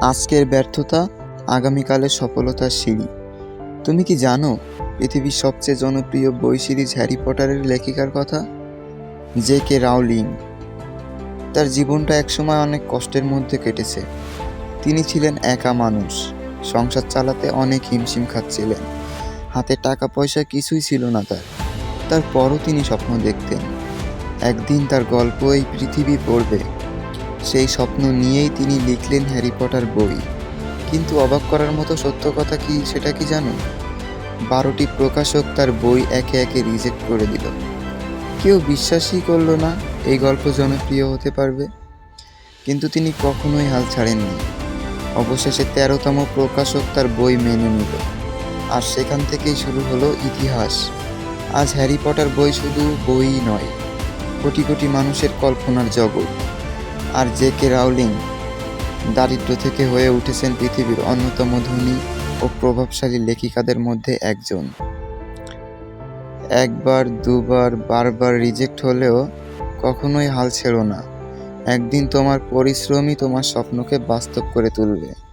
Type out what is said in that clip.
আজকের ব্যর্থতা আগামীকালের সফলতার সিঁড়ি। তুমি কি জানো পৃথিবীর সবচেয়ে জনপ্রিয় বই সিরিজ হ্যারি পটারের লেখিকার কথা? J K Rowling. তার জীবনটা একসময় অনেক কষ্টের মধ্যে কেটেছে। তিনি ছিলেন একা মানুষ, সংসার চালাতে অনেক হিমশিম খাচ্ছিলেন। হাতে টাকা, পয়সা কিছুই ছিল না তার। তারপরও তিনি স্বপ্ন দেখতেন। একদিন তার গল্প এই পৃথিবী পড়বে। সেই স্বপ্ন নিয়েই তিনি লিখলেন হ্যারি পটার বই। কিন্তু অবাক করার মতো সত্য কথা কি সেটা কি জানো? বারোটি প্রকাশক তার বই একে একে রিজেক্ট করে দিল। কেউ বিশ্বাসই করল না এই গল্প জনপ্রিয় হতে পারবে। কিন্তু তিনি কখনোই হাল ছাড়েননি। অবশেষে তেরোতম প্রকাশক তার বই মেনে নিল। আর সেখান থেকেই শুরু হলো ইতিহাস। আজ হ্যারি পটার বই শুধু বইই নয়, কোটি কোটি মানুষের কল্পনার জগৎ। আর জে কে রাউলিং দারিদ্র থেকে হয়ে উঠেছেন পৃথিবীর অন্যতম ধনী ও প্রভাবশালী লেখিকাদের মধ্যে একজন। একবার, দুবার, বারবার রিজেক্ট হলেও কখনোই হাল ছেড়ো না। একদিন তোমার পরিশ্রমই তোমার স্বপ্নকে বাস্তব করে তুলবে।